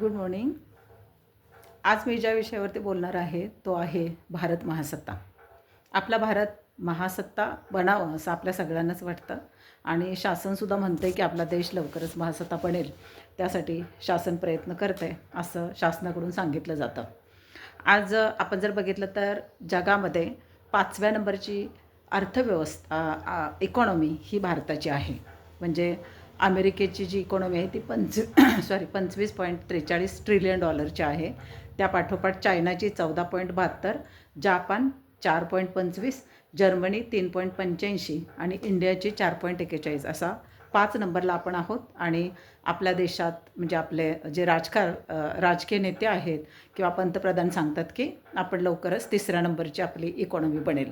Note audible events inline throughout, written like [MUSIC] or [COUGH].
Good morning आज मी ज्या विषयावरती बोलणार आहे तो आहे भारत महासत्ता. आपला भारत महासत्ता बनावं असं आपल्या सगळ्यांनाच वाटतं आणि शासनसुद्धा म्हणतं आहे की आपला देश लवकरच महासत्ता बनेल. त्यासाठी शासन प्रयत्न करतं आहे असं शासनाकडून सांगितलं जातं. आज आपण जर बघितलं तर जगामध्ये पाचव्या नंबरची अर्थव्यवस्था इकॉनॉमी ही भारताची आहे. म्हणजे अमेरिकेची जी इकॉनॉमी आहे ती पंच [CLEARS THROAT] सॉरी पंचवीस पॉईंट त्रेचाळीस ट्रिलियन डॉलरची आहे. त्या पाठोपाठ चायनाची चौदा पॉईंट बहात्तर जापान चार पॉईंट पंचवीस जर्मनी तीन पॉईंट पंच्याऐंशी आणि इंडियाची चार पॉईंट एक्केचाळीस असा पाच नंबरला आपण आहोत. आणि आपल्या देशात म्हणजे आपले जे राजकार राजकीय नेते आहेत किंवा पंतप्रधान सांगतात की आपण लवकरच तिसऱ्या नंबरची आपली इकॉनॉमी बनेल.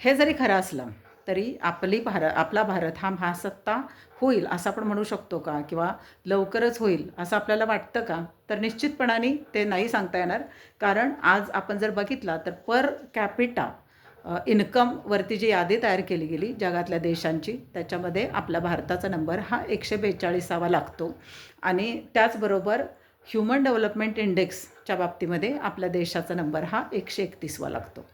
हे जरी खरं असलं तरी आपली भारत आपला भारत हा महासत्ता होईल असं आपण म्हणू शकतो का? किंवा लवकरच होईल असं आपल्याला वाटतं का? तर निश्चितपणाने ते नाही सांगता येणार. कारण आज आपण जर बघितला तर पर कॅपिटा इन्कमवरती जी यादी तयार केली गेली जगातल्या देशांची त्याच्यामध्ये आपला भारताचा नंबर हा एकशे बेचाळीसावा लागतो. आणि त्याचबरोबर ह्युमन डेव्हलपमेंट इंडेक्सच्या बाबतीमध्ये आपल्या देशाचा नंबर हा एकशे एकतीसवा लागतो.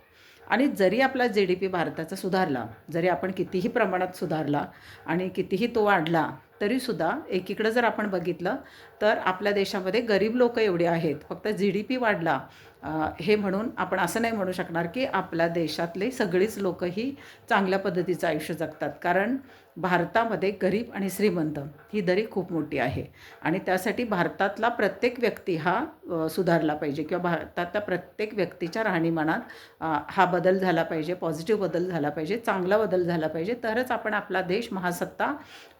आणि जरी आपला जी डी पी भारताचा सुधारला जरी आपण कितीही प्रमाणात सुधारला आणि कितीही तो वाढला तरीसुद्धा एकीकडं जर आपण बघितलं तर आपल्या देशामध्ये गरीब लोक एवढे आहेत. फक्त जी डी पी वाढला हे म्हणून आपण असं नाही म्हणू शकणार की आपल्या देशातले सगळीच लोक ही चांगल्या पद्धतीचं आयुष्य जगतात. कारण भारतामध्ये गरीब आणि श्रीमंत ही दरी खूप मोठी आहे. आणि त्यासाठी भारतातला प्रत्येक व्यक्ती हा सुधारला पाहिजे किंवा भारतातल्या प्रत्येक व्यक्तीच्या राहणीमानात हा बदल झाला पाहिजे पॉझिटिव्ह बदल झाला पाहिजे चांगला बदल झाला पाहिजे. तरच आपण आपला देश महासत्ता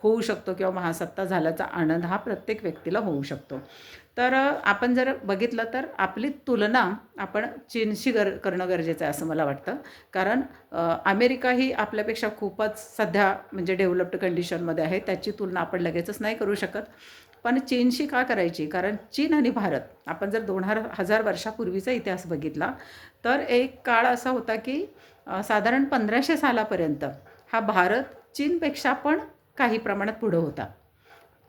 होऊ शकतो किंवा महासत्ता झाल्याचा आनंद हा प्रत्येक व्यक्तीला होऊ शकतो. तर आपण जर बघितलं तर आपली तुलना आपण चीनशी गर करणं गरजेचं आहे असं मला वाटतं. कारण अमेरिका ही आपल्यापेक्षा खूपच सध्या म्हणजे डेव्हलप्ड कंडिशनमध्ये आहे. त्याची तुलना आपण लगेचच नाही करू शकत. पण चीनशी का करायची? कारण चीन आणि भारत आपण जर दोन हजार हजार वर्षापूर्वीचा इतिहास बघितला तर एक काळ असा होता की साधारण पंधराशे सालापर्यंत हा भारत चीनपेक्षा पण काही प्रमाणात पुढं होता.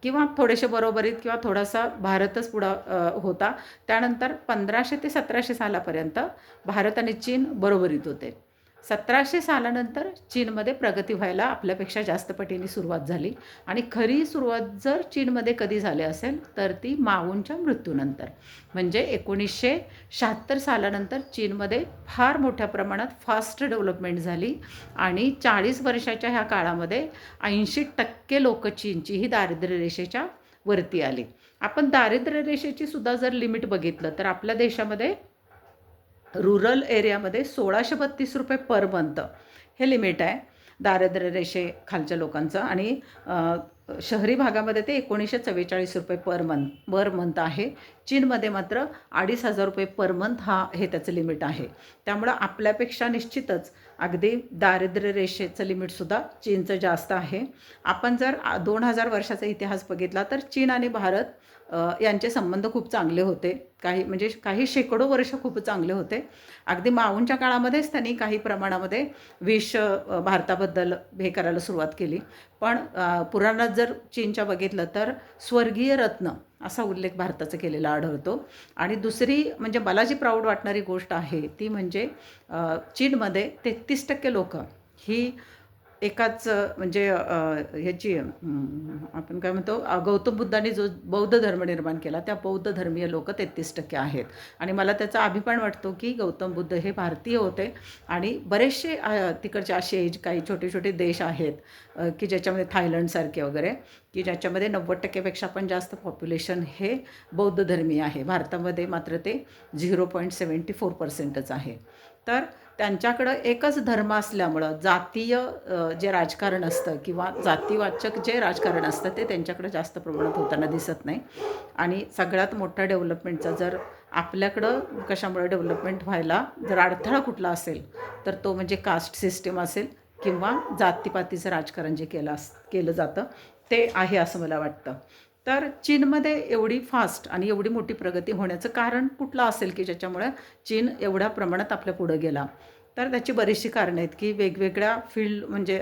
किंवा थोडेसे बरोबरीत किंवा थोडासा भारतच पुढं होता. त्यानंतर पंधराशे ते सतराशे सालापर्यंत भारत आणि चीन बरोबरीत होते. सतराशे सालानंतर चीनमध्ये प्रगती व्हायला आपल्यापेक्षा जास्त पटीने सुरुवात झाली. आणि खरी सुरुवात जर चीनमध्ये कधी झाली असेल तर ती माऊंच्या मृत्यूनंतर. म्हणजे एकोणीसशे शहात्तर सालानंतर चीनमध्ये फार मोठ्या प्रमाणात फास्ट डेव्हलपमेंट झाली. आणि चाळीस वर्षाच्या ह्या काळामध्ये ऐंशी टक्के लोक चीनची ही दारिद्र्य रेषेच्या वरती आली. आपण दारिद्र्य रेषेची सुद्धा जर लिमिट बघितलं तर आपल्या देशामध्ये रुरल एरियामध्ये सोळाशे बत्तीस रुपये पर मंथ हे लिमिट आहे. दारिद्र्य रेषे खालच्या लोकांचं. आणि शहरी भागामध्ये ते एकोणीसशे चव्वेचाळीस रुपये पर मंथ पर मंथ आहे. चीनमध्ये मात्र अडीच हजार रुपये पर मंथ हा हे त्याचं लिमिट आहे. त्यामुळं आपल्यापेक्षा निश्चितच अगदी दारिद्र्य रेषेचं लिमिटसुद्धा चीनचं जास्त आहे. आपण जर दोन हजार वर्षाचा इतिहास बघितला तर चीन आणि भारत यांचे संबंध खूप चांगले होते. काही म्हणजे काही शेकडो वर्ष खूप चांगले होते. अगदी माऊंच्या काळामध्येच त्यांनी काही प्रमाणामध्ये विष भारताबद्दल हे करायला सुरुवात केली. पण पुराणात जर चीनच्या बघितलं तर स्वर्गीय रत्न असा उल्लेख भारताचा केलेला आढळतो. आणि दुसरी म्हणजे मला जी प्राऊड वाटणारी गोष्ट आहे ती म्हणजे चीनमध्ये तेहतीस टक्के लोक ही एकाच म्हणजे ह्याची आपण काय म्हणतो गौतम बुद्धांनी जो बौद्ध धर्म निर्माण केला त्या बौद्ध धर्मीय लोक तेहतीस टक्के आहेत. आणि मला त्याचा अभिमान वाटतो की गौतम बुद्ध हे भारतीय होते आणि बरेचसे तिकडचे असे काही छोटे छोटे देश आहेत की ज्याच्यामध्ये थायलंडसारखे वगैरे की ज्याच्यामध्ये नव्वद टक्क्यापेक्षा पण जास्त पॉप्युलेशन हे बौद्ध धर्मीय आहे. भारतामध्ये मात्र ते झिरो पॉईंट सेवन्टी फोर पर्सेंटच आहे. तर त्यांच्याकडं एकच धर्म असल्यामुळं जातीय जे राजकारण असतं किंवा जातीवाचक जे राजकारण असतं ते त्यांच्याकडं जास्त प्रमाणात होताना दिसत नाही. आणि सगळ्यात मोठा डेव्हलपमेंटचा जर आपल्याकडं कशामुळे डेव्हलपमेंट व्हायला जर अडथळा कुठला असेल तर तो म्हणजे कास्ट सिस्टीम असेल किंवा जातीपातीचं राजकारण जे केलं अस केलं जातं ते आहे असं मला वाटतं. तर चीनमध्ये एवढी फास्ट आणि एवढी मोठी प्रगती होण्याचं कारण कुठलं असेल की ज्याच्यामुळे चीन एवढ्या प्रमाणात आपल्या पुढं गेला. तर त्याची बरीचशी कारणं आहेत की वेगवेगळ्या फील्ड म्हणजे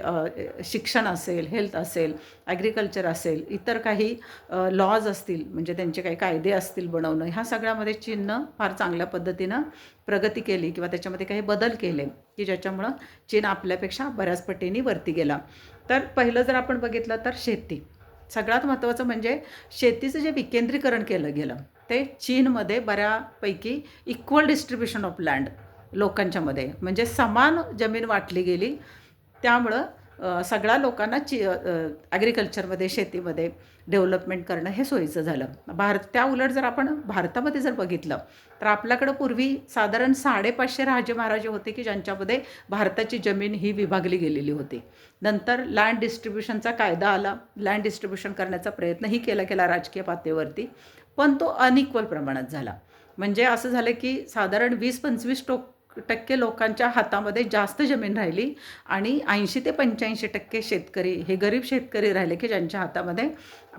शिक्षण असेल हेल्थ असेल ॲग्रिकल्चर असेल इतर काही लॉज असतील म्हणजे त्यांचे काही कायदे असतील बनवणं ह्या सगळ्यामध्ये चीननं फार चांगल्या पद्धतीनं प्रगती केली किंवा त्याच्यामध्ये काही बदल केले की ज्याच्यामुळं चीन आपल्यापेक्षा बऱ्याच पटीने वरती गेला. तर पहिलं जर आपण बघितलं तर शेती. सगळ्यात महत्त्वाचं म्हणजे शेतीचं जे विकेंद्रीकरण केलं गेलं ते चीनमध्ये बऱ्यापैकी इक्वल डिस्ट्रीब्युशन ऑफ लँड लोकांच्यामध्ये म्हणजे समान जमीन वाटली गेली. त्यामुळं सगळ्या लोकांना चि ॲग्रिकल्चरमध्ये शेतीमध्ये डेव्हलपमेंट करणं हे सोयीचं झालं. भारत त्या उलट जर आपण भारतामध्ये जर बघितलं तर आपल्याकडं पूर्वी साधारण साडेपाचशे राजे महाराजे होते की ज्यांच्यामध्ये भारताची जमीन ही विभागली गेलेली होती. नंतर लँड डिस्ट्रीब्युशनचा कायदा आला. लँड डिस्ट्रीब्युशन करण्याचा प्रयत्नही केला गेला राजकीय पातळीवरती पण तो अनइक्वल प्रमाणात झाला. म्हणजे असं झालं की साधारण वीस पंचवीस टोक टक्के लोकांच्या हातामध्ये जास्त जमीन राहिली आणि ऐंशी ते पंच्याऐंशी टक्के शेतकरी हे गरीब शेतकरी राहिले की ज्यांच्या हातामध्ये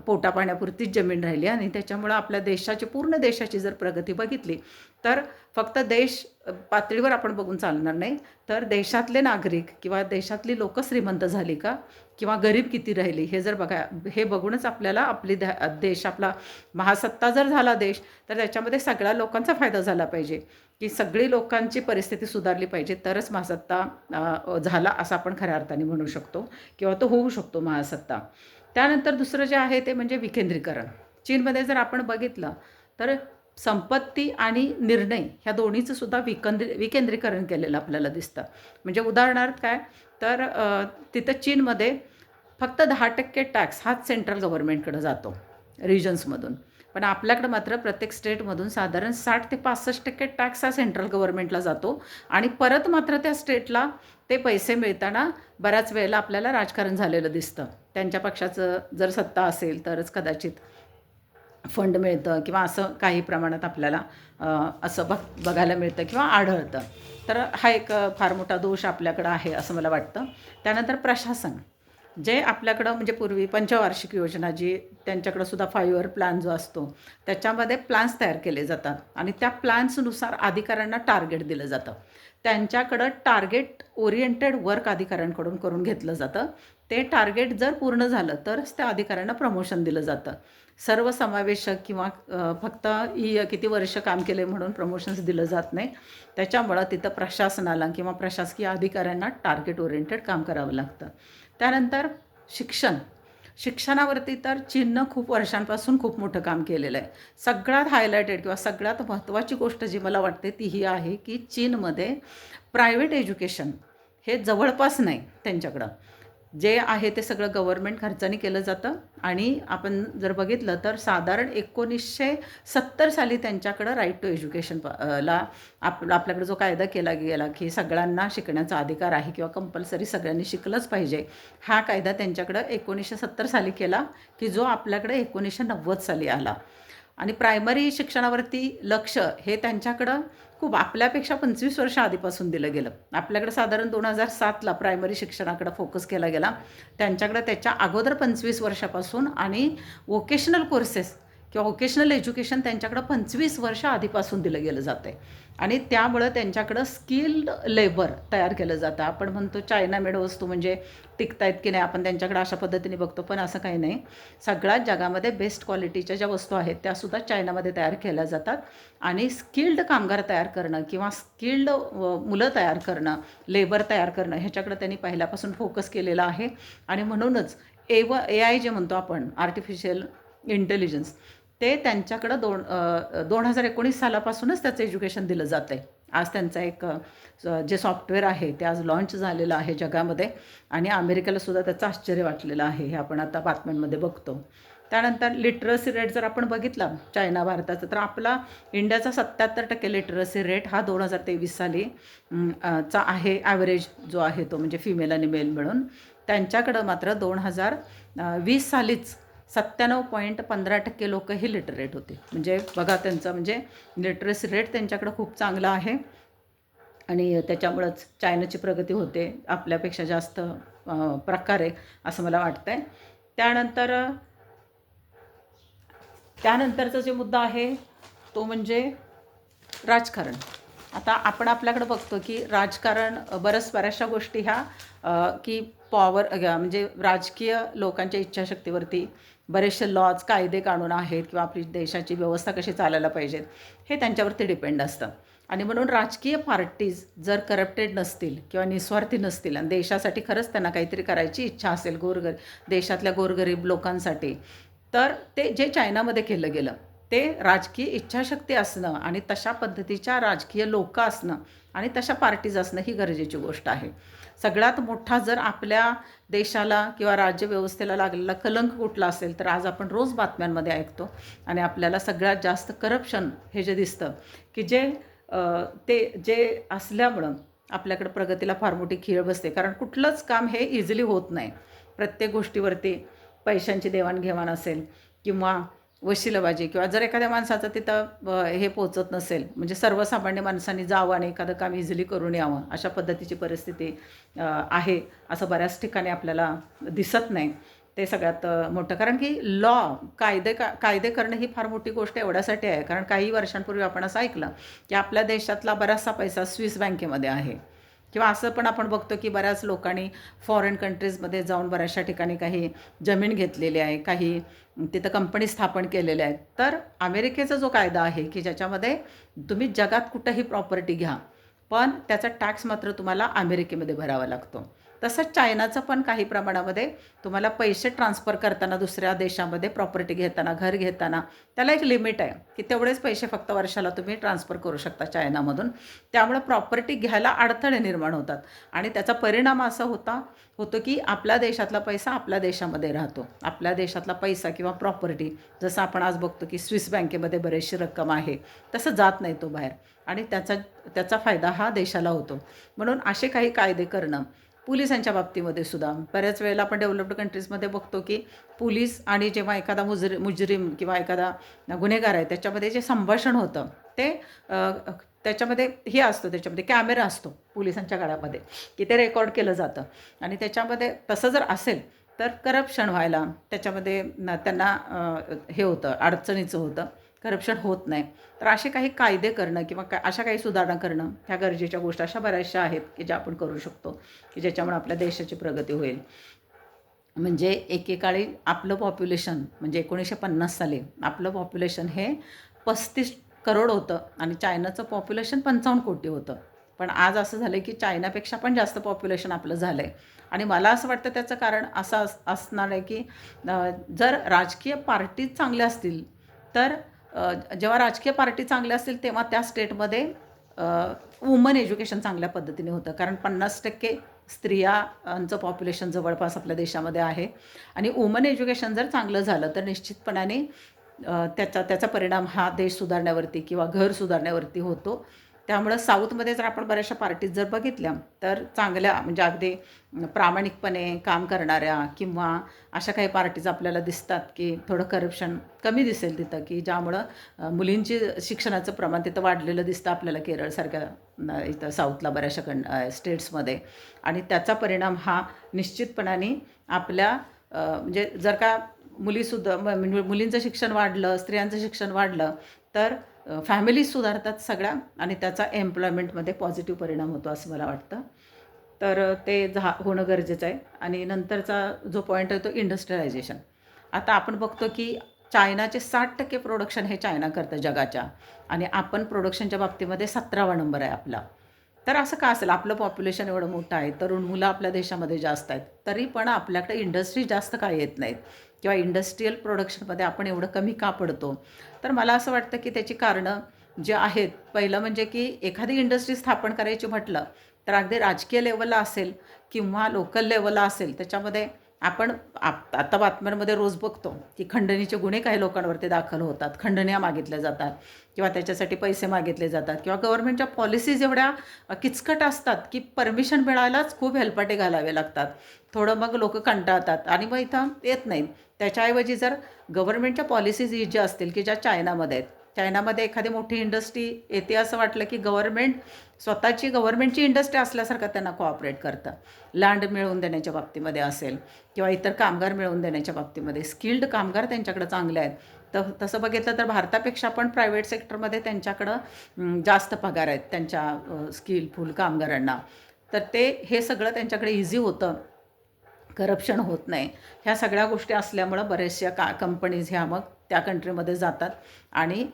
पोटापाण्यापुरतीच जमीन राहिली आणि त्याच्यामुळं आपल्या देशाची पूर्ण देशाची जर प्रगती बघितली तर फक्त देश पातळीवर आपण बघून चालणार नाही. तर देशातले नागरिक किंवा देशातली लोकं श्रीमंत झाली का किंवा गरीब किती राहिली हे जर बघा हे बघूनच आपल्याला आपली द देश आपला महासत्ता जर झाला देश तर त्याच्यामध्ये सगळ्या लोकांचा फायदा झाला पाहिजे. की सगळी लोकांची परिस्थिती सुधारली पाहिजे. तरच महासत्ता झाला असं आपण खऱ्या अर्थाने म्हणू शकतो किंवा तो होऊ शकतो महासत्ता त्यानंतर दुसरं जे आहे ते म्हणजे विकेंद्रीकरण. चीनमध्ये जर आपण बघितलं तर संपत्ती आणि निर्णय ह्या दोन्हीचं सुद्धा विकेंद्री विकेंद्रीकरण केलेलं आपल्याला दिसतं. म्हणजे उदाहरणार्थ काय? तर तिथं चीनमध्ये फक्त दहा टक्के टॅक्स हाच सेंट्रल गव्हर्नमेंटकडे जातो रिजन्समधून. पण आपल्याकडं मात्र प्रत्येक स्टेटमधून साधारण साठ ते पासष्ट टक्के टॅक्स हा सेंट्रल गव्हर्नमेंटला जातो. आणि परत मात्र त्या स्टेटला ते पैसे मिळताना बऱ्याच वेळेला आपल्याला राजकारण झालेलं दिसतं. त्यांच्या पक्षाचं जर सत्ता असेल तरच कदाचित फंड मिळतं किंवा असं काही प्रमाणात आपल्याला असं बघ बघायला मिळतं किंवा आढळतं. तर हा एक फार मोठा दोष आपल्याकडं आहे असं मला वाटतं. त्यानंतर प्रशासन. जे आपल्याकडं म्हणजे पूर्वी पंचवार्षिक योजना जी त्यांच्याकडं सुद्धा फाईव्ह इयर प्लॅन जो असतो त्याच्यामध्ये प्लॅन्स तयार केले जातात आणि त्या प्लॅन्सनुसार अधिकाऱ्यांना टार्गेट दिलं जातं. त्यांच्याकडं टार्गेट ओरिएंटेड वर्क अधिकाऱ्यांकडून करून घेतलं जातं. ते टार्गेट जर पूर्ण झालं तरच त्या अधिकाऱ्यांना प्रमोशन दिलं जातं. सर्वसमावेशक किंवा फक्त ही किती वर्ष काम केले म्हणून प्रमोशन्स दिलं जात नाही. त्याच्यामुळं तिथं प्रशासनाला किंवा प्रशासकीय अधिकाऱ्यांना टार्गेट ओरिएंटेड काम करावं लागतं. त्यानंतर शिक्षण. शिक्षणावरती तर चीननं खूप वर्षांपासून खूप मोठं काम केलेलं आहे. सगळ्यात हायलायटेड किंवा सगळ्यात महत्त्वाची गोष्ट जी मला वाटते ती ही आहे की चीनमध्ये प्रायव्हेट एज्युकेशन हे जवळपास नाही त्यांच्याकडं. जे आहे ते सगळं गव्हर्नमेंट खर्चाने केलं जातं. आणि आपण जर बघितलं तर साधारण एकोणीसशे सत्तर साली त्यांच्याकडं राईट टू एज्युकेशन ला आप आपल्याकडे जो कायदा केला गेला की सगळ्यांना शिकण्याचा अधिकार आहे किंवा कंपल्सरी सगळ्यांनी शिकलंच पाहिजे हा कायदा त्यांच्याकडं एकोणीसशे सत्तर साली केला की जो आपल्याकडे एकोणीसशे नव्वद साली आला. आणि प्रायमरी शिक्षणावरती लक्ष हे त्यांच्याकडं खूप आपल्यापेक्षा पंचवीस वर्ष आधीपासून दिलं गेलं. आपल्याकडे साधारण दोन हजार सातला प्रायमरी शिक्षणाकडे फोकस केला गेला. त्यांच्याकडे त्याच्या अगोदर पंचवीस वर्षापासून आणि वोकेशनल कोर्सेस किंवा वोकेशनल एज्युकेशन त्यांच्याकडं पंचवीस वर्ष आधीपासून दिलं गेलं जातं आहे आणि त्यामुळं त्यांच्याकडं स्किल्ड लेबर तयार केलं जातं. आपण म्हणतो चायना मेड वस्तू म्हणजे टिकतायत की नाही आपण त्यांच्याकडे अशा पद्धतीने बघतो पण असं काही नाही. सगळ्यात जगामध्ये बेस्ट क्वालिटीच्या ज्या वस्तू आहेत त्यासुद्धा चायनामध्ये तयार केल्या जातात. आणि स्किल्ड कामगार तयार करणं किंवा स्किल्ड मुलं तयार करणं लेबर तयार करणं ह्याच्याकडे त्यांनी पहिल्यापासून फोकस केलेला आहे. आणि म्हणूनच ए व ए आय जे म्हणतो आपण आर्टिफिशियल इंटेलिजन्स ते त्यांच्याकडं दोन दोन हजार एकोणीस सालापासूनच त्याचं एज्युकेशन दिलं जातं आहे आज त्यांचा एक स- जे सॉफ्टवेअर आहे ते आज लॉन्च झालेलं आहे जगामध्ये आणि अमेरिकेला सुद्धा त्याचं आश्चर्य वाटलेलं आहे हे आपण आता बातम्यांमध्ये बघतो. त्यानंतर लिटरसी रेट जर आपण बघितला चायना भारताचा तर आपला इंडियाचा सत्याहत्तर टक्के लिटरसी रेट हा दोन हजार तेवीस साली चा आहे ॲव्हरेज जो आहे तो म्हणजे फिमेल आणि मेल मिळून. त्यांच्याकडं मात्र दोन हजार वीस सालीच सत्त्याण्णव पॉईंट पंधरा टक्के लोक ही लिटरेट होते. म्हणजे बघा त्यांचा म्हणजे लिटरसी रेट त्यांच्याकडं खूप चांगला आहे. आणि त्याच्यामुळंच चायनाची प्रगती होते. आपल्यापेक्षा जास्त प्रकारे असं मला वाटतं आहे त्यानंतर त्यानंतरचा जे मुद्दा आहे तो म्हणजे राजकारण. आता आपण आपल्याकडे बघतो की राजकारण बऱ्याच बरंच बऱ्याचशा गोष्टी ह्या की पॉवर म्हणजे राजकीय लोकांच्या इच्छाशक्तीवरती बरेचसे लॉज कायदे कानून आहेत किंवा आपली देशाची व्यवस्था कशी चालायला पाहिजेत हे त्यांच्यावरती डिपेंड असतं. आणि म्हणून राजकीय पार्टीज जर करप्टेड नसतील किंवा निस्वार्थी नसतील आणि देशासाठी खरंच त्यांना काहीतरी करायची इच्छा असेल गोरगर देशातल्या गोरगरीब लोकांसाठी तर ते जे चायनामध्ये केलं गेलं ते राजकीय इच्छाशक्ती असणं आणि तशा पद्धतीच्या राजकीय लोक असणं आणि तशा पार्टीज असणं ही गरजेची गोष्ट आहे. सगळ्यात मोठा जर आपल्या देशाला किंवा राज्यव्यवस्थेला लागलेला कलंक कुठला असेल तर आज आपण रोज बातम्यांमध्ये ऐकतो आणि आपल्याला सगळ्यात जास्त करप्शन हे जे दिसतं की जे ते जे असल्यामुळं आपल्याकडं प्रगतीला फार मोठी खीळ बसते. कारण कुठलंच काम हे इझिली होत नाही. प्रत्येक गोष्टीवरती पैशांची देवाणघेवाण असेल किंवा वशिलबाजी किंवा जर एखाद्या माणसाचं तिथं हे पोचत नसेल म्हणजे सर्वसामान्य माणसांनी जावं आणि एखादं काम इझिली करून यावं अशा पद्धतीची परिस्थिती आहे असं बऱ्याच ठिकाणी आपल्याला दिसत नाही. ते सगळ्यात मोठं. कारण की लॉ कायदे का कायदे करणं ही फार मोठी गोष्ट एवढ्यासाठी आहे. कारण काही वर्षांपूर्वी आपण असं ऐकलं की आपल्या देशातला बराचसा पैसा स्विस बँकेमध्ये आहे. किंवा असं पण आपण बघतो की बऱ्याच लोकांनी फॉरेन कंट्रीजमध्ये जाऊन बऱ्याचशा ठिकाणी काही जमीन घेतलेली आहे काही तिथं कंपनी स्थापन केलेल्या आहेत. तर अमेरिकेचा जो कायदा आहे की ज्याच्यामध्ये तुम्ही जगात कुठंही प्रॉपर्टी घ्या पण त्याचा टॅक्स मात्र तुम्हाला अमेरिकेमध्ये भरावा लागतो. तसंच चायनाचं पण काही प्रमाणामध्ये तुम्हाला पैसे ट्रान्सफर करताना दुसऱ्या देशामध्ये प्रॉपर्टी घेताना घर घेताना त्याला एक लिमिट आहे की तेवढेच पैसे फक्त वर्षाला तुम्ही ट्रान्सफर करू शकता चायनामधून. त्यामुळं प्रॉपर्टी घ्यायला अडथळे निर्माण होतात आणि त्याचा परिणाम असा होता होतो की आपल्या देशातला पैसा आपल्या देशामध्ये राहतो. आपल्या देशातला पैसा किंवा प्रॉपर्टी जसं आपण आज बघतो की स्विस बँकेमध्ये बरेचशी रक्कम आहे तसं जात नाही तो बाहेर आणि त्याचा त्याचा फायदा हा देशाला होतो. म्हणून असे काही कायदे करणं पोलिसांच्या बाबतीमध्ये सुद्धा. बऱ्याच वेळेला आपण डेव्हलप्ड कंट्रीजमध्ये बघतो की पोलीस आणि जेव्हा एखादा मुजरी मुजरीम किंवा एखादा गुन्हेगार आहे त्याच्यामध्ये जे संभाषण होतं ते त्याच्यामध्ये हे असतं त्याच्यामध्ये कॅमेरा असतो पोलिसांच्या गाड्यामध्ये की ते रेकॉर्ड केलं जातं. आणि त्याच्यामध्ये तसं जर असेल तर करप्शन व्हायला त्याच्यामध्ये त्यांना हे होतं अडचणीचं होतं. करप्शन होत नाही. तर असे काही कायदे करणं किंवा का अशा काही सुधारणा करणं ह्या गरजेच्या गोष्टी अशा बऱ्याचशा आहेत की ज्या आपण करू शकतो की ज्याच्यामुळे आपल्या देशाची प्रगती होईल. म्हणजे एकेकाळी आपलं पॉप्युलेशन म्हणजे एकोणीसशे पन्नास साली आपलं पॉप्युलेशन हे पस्तीस करोड होतं आणि चायनाचं पॉप्युलेशन पंचावन्न कोटी होतं. पण आज असं झालं की चायनापेक्षा पण जास्त पॉप्युलेशन आपलं झालं आहे आणि मला असं वाटतं त्याचं कारण असं असणार आहे की जर राजकीय पार्टी चांगल्या असतील तर जेव्हा राजकीय पार्टी चांगल्या असतील तेव्हा त्या स्टेटमध्ये वुमन एज्युकेशन चांगल्या पद्धतीने होतं. कारण पन्नास टक्के स्त्रियांचं पॉप्युलेशन जवळपास आपल्या देशामध्ये आहे. आणि वुमन एज्युकेशन जर चांगलं झालं तर निश्चितपणाने त्याचा त्याचा परिणाम हा देश सुधारण्यावरती किंवा घर सुधारण्यावरती होतो. त्यामुळं साऊथमध्ये जर आपण बऱ्याचशा पार्टीज जर बघितल्या तर चांगल्या म्हणजे अगदी प्रामाणिकपणे काम करणाऱ्या किंवा अशा काही पार्टीज आपल्याला दिसतात की थोडं करप्शन कमी दिसेल तिथं की ज्यामुळं मुलींची शिक्षणाचं प्रमाण तिथं वाढलेलं दिसतं आपल्याला केरळसारख्या इथं साऊथला बऱ्याचशा कं स्टेट्समध्ये. आणि त्याचा परिणाम हा निश्चितपणाने आपल्या म्हणजे जर का मुलीसुद्धा म- मुलींचं शिक्षण वाढलं स्त्रियांचं शिक्षण वाढलं तर फॅमिलीज सुधारतात सगळ्या आणि त्याचा एम्प्लॉयमेंटमध्ये पॉझिटिव्ह परिणाम होतो असं मला वाटतं. तर ते झा होणं गरजेचं आहे. आणि नंतरचा जो पॉईंट आहे तो इंडस्ट्रियलायझेशन आता आपण बघतो की चायनाचे साठ टक्के प्रोडक्शन हे चायना करतं जगाच्या. आणि आपण प्रोडक्शनच्या बाबतीमध्ये सतरावा नंबर आहे आपला. तर असं का असेल? आपलं पॉप्युलेशन एवढं मोठं आहे. तरुण मुलं आपल्या देशामध्ये जास्त आहेत. तरी पण आपल्याकडे इंडस्ट्री जास्त काय येत नाहीत. किंवा इंडस्ट्रीयल प्रोडक्शनमध्ये आपण एवढं कमी का पडतो? तर मला असं वाटतं की त्याची कारणं जे आहेत पहिलं म्हणजे की एखादी इंडस्ट्री स्थापन करायची म्हटलं तर अगदी राजकीय लेवलला असेल किंवा लोकल लेवलला असेल त्याच्यामध्ये आपण आप आता बातम्यांमध्ये रोज बघतो की खंडणीचे गुन्हे काही लोकांवरती दाखल होतात. खंडण्या मागितल्या जातात किंवा त्याच्यासाठी पैसे मागितले जातात किंवा गव्हर्नमेंटच्या पॉलिसीज एवढ्या किचकट असतात की परमिशन मिळायलाच खूप हेलपाटे घालावे लागतात. थोडं मग लोक कंटाळतात आणि मग इथं येत नाहीत. त्याच्याऐवजी जर गव्हर्नमेंटच्या पॉलिसीज ज्या असतील की ज्या चायनामध्ये आहेत चायनामध्ये एखादी मोठी इंडस्ट्री येते असं वाटलं की गव्हर्नमेंट स्वतःची गव्हर्नमेंटची इंडस्ट्री असल्यासारखं त्यांना कोऑपरेट करतं. लँड मिळवून देण्याच्या बाबतीमध्ये असेल किंवा इतर कामगार मिळवून देण्याच्या बाबतीमध्ये स्किल्ड कामगार त्यांच्याकडे चांगले आहेत. तर तसं बघितलं तर भारतापेक्षा पण प्रायव्हेट सेक्टरमध्ये त्यांच्याकडं जास्त पगार आहेत त्यांच्या स्किलफुल कामगारांना. तर ते हे सगळं त्यांच्याकडे इझी होतं. करप्शन होत नाही. ह्या सगळ्या गोष्टी असल्यामुळं बऱ्याचशा का कंपनीज ह्या मग त्या कंट्रीमध्ये जातात. आणि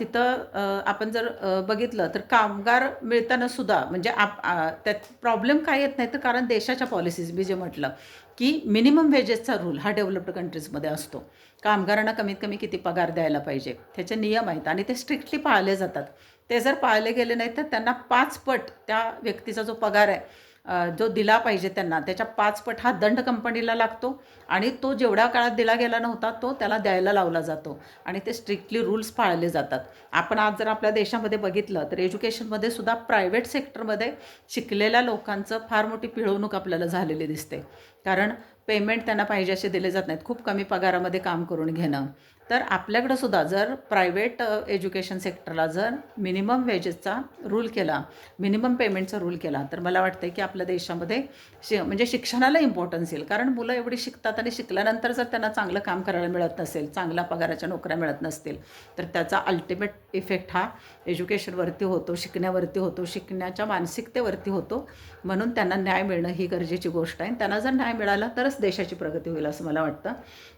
तिथं आपण जर बघितलं तर कामगार मिळताना सुद्धा म्हणजे आप त्यात प्रॉब्लेम काय येत नाही तर कारण देशाच्या पॉलिसीज मी जे म्हटलं की मिनिमम वेजेसचा रूल हा डेव्हलप्ड कंट्रीजमध्ये असतो. कामगारांना कमीत कमी किती पगार द्यायला पाहिजे? ह्याचे नियम आहेत आणि ते स्ट्रिक्टली पाळले जातात. ते जर पाळले गेले नाही तर त्यांना पाच पट त्या व्यक्तीचा जो पगार आहे जो दिला पाहिजे त्यांना त्याच्या पाच पट हा दंड कंपनीला लागतो आणि तो जेवढ्या काळात दिला गेला नव्हता तो त्याला द्यायला लावला जातो आणि ते स्ट्रिक्टली रूल्स पाळले जातात. आपण आज जर आपल्या देशामध्ये बघितलं तर एज्युकेशनमध्ये सुद्धा प्रायव्हेट सेक्टरमध्ये शिकलेल्या लोकांचं फार मोठी पिळवणूक आपल्याला झालेली दिसते. कारण पेमेंट त्यांना पाहिजे असे दिले जात नाहीत. खूप कमी पगारामध्ये काम करून घेणं तर आपल्याकडं सुद्धा जर प्रायव्हेट एज्युकेशन सेक्टरला जर मिनिमम वेजेसचा रूल केला मिनिमम पेमेंटचा रूल केला तर मला वाटतं की आपल्या देशामध्ये शि म्हणजे शिक्षणाला इम्पॉर्टन्स येईल. कारण मुलं एवढी शिकतात आणि शिकल्यानंतर जर त्यांना चांगलं काम करायला मिळत नसेल चांगल्या पगाराच्या नोकऱ्या मिळत नसतील तर त्याचा अल्टिमेट इफेक्ट हा एज्युकेशनवरती होतो शिकण्यावरती होतो शिकण्याच्या मानसिकतेवरती होतो. म्हणून त्यांना न्याय मिळणं ही गरजेची गोष्ट आहे. त्यांना जर न्याय मिळाला तरच देशाची प्रगती होईल असं मला वाटतं.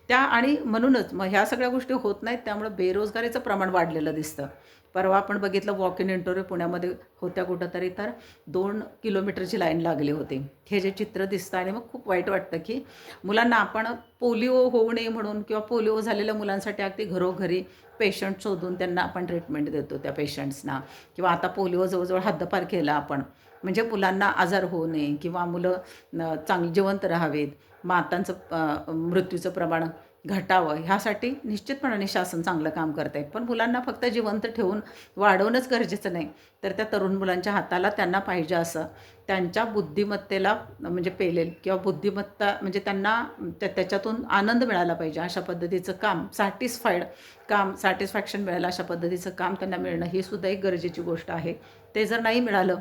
त्या आणि म्हणूनच मग ह्या सगळ्या गोष्टी होत नाहीत त्यामुळे बेरोजगारीचं प्रमाण वाढलेलं दिसतं. परवा आपण बघितलं वॉक इन इंटरव्ह्यू पुण्यामध्ये होत्या कुठंतरी तर दोन किलोमीटरची लाईन लागली होती. हे जे चित्र दिसतं आणि मग खूप वाईट वाटतं की मुलांना आपण पोलिओ होऊ नये म्हणून किंवा पोलिओ झालेल्या मुलांसाठी अगदी घरोघरी पेशंट शोधून त्यांना आपण ट्रीटमेंट देतो त्या पेशंट्सना किंवा आता पोलिओ जवळजवळ हद्दपार केला आपण. म्हणजे मुलांना आजार होऊ नये किंवा मुलं चांगली जिवंत राहावेत. मातांचं मृत्यूचं प्रमाण घटावं ह्यासाठी निश्चितपणाने शासन चांगलं काम करत आहे पण मुलांना फक्त जिवंत ठेवून वाढवणंच गरजेचं नाही. तर त्या तरुण मुलांच्या हाताला त्यांना पाहिजे असं. त्यांच्या बुद्धिमत्तेला म्हणजे पेलेल किंवा बुद्धिमत्ता म्हणजे त्यांना त्या त्याच्यातून आनंद मिळाला पाहिजे अशा पद्धतीचं काम सॅटिस्फाईड काम सॅटिस्फॅक्शन मिळालं अशा पद्धतीचं काम त्यांना मिळणं ही सुद्धा एक गरजेची गोष्ट आहे. ते जर नाही मिळालं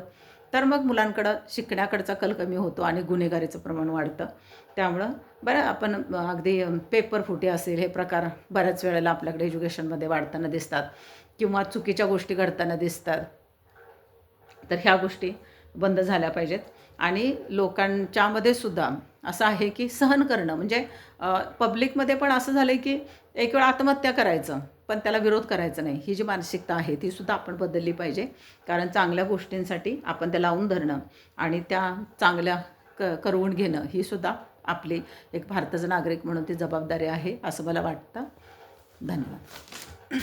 तर मग मुलांकडं शिकण्याकडचा कल कमी होतो आणि गुन्हेगारीचं प्रमाण वाढतं. त्यामुळं बरं आपण अगदी पेपर फुटी असेल हे प्रकार बऱ्याच वेळेला आपल्याकडे एज्युकेशनमध्ये वाढताना दिसतात किंवा चुकीच्या गोष्टी घडताना दिसतात. तर ह्या गोष्टी बंद झाल्या पाहिजेत. आणि लोकांच्यामध्ये सुद्धा असं आहे की सहन करणं म्हणजे पब्लिकमध्ये पण असं झालं आहे की एक वेळ आत्महत्या करायचं. पण त्याला विरोध करायचा नाही. ही जी मानसिकता आहे ती सुद्धा आपण बदलली पाहिजे. कारण चांगल्या गोष्टींसाठी आपण त्या लावून धरणं आणि त्या चांगल्या क करवून घेणं ही सुद्धा आपली एक भारताचा नागरिक म्हणून ती जबाबदारी आहे असं मला वाटतं. धन्यवाद.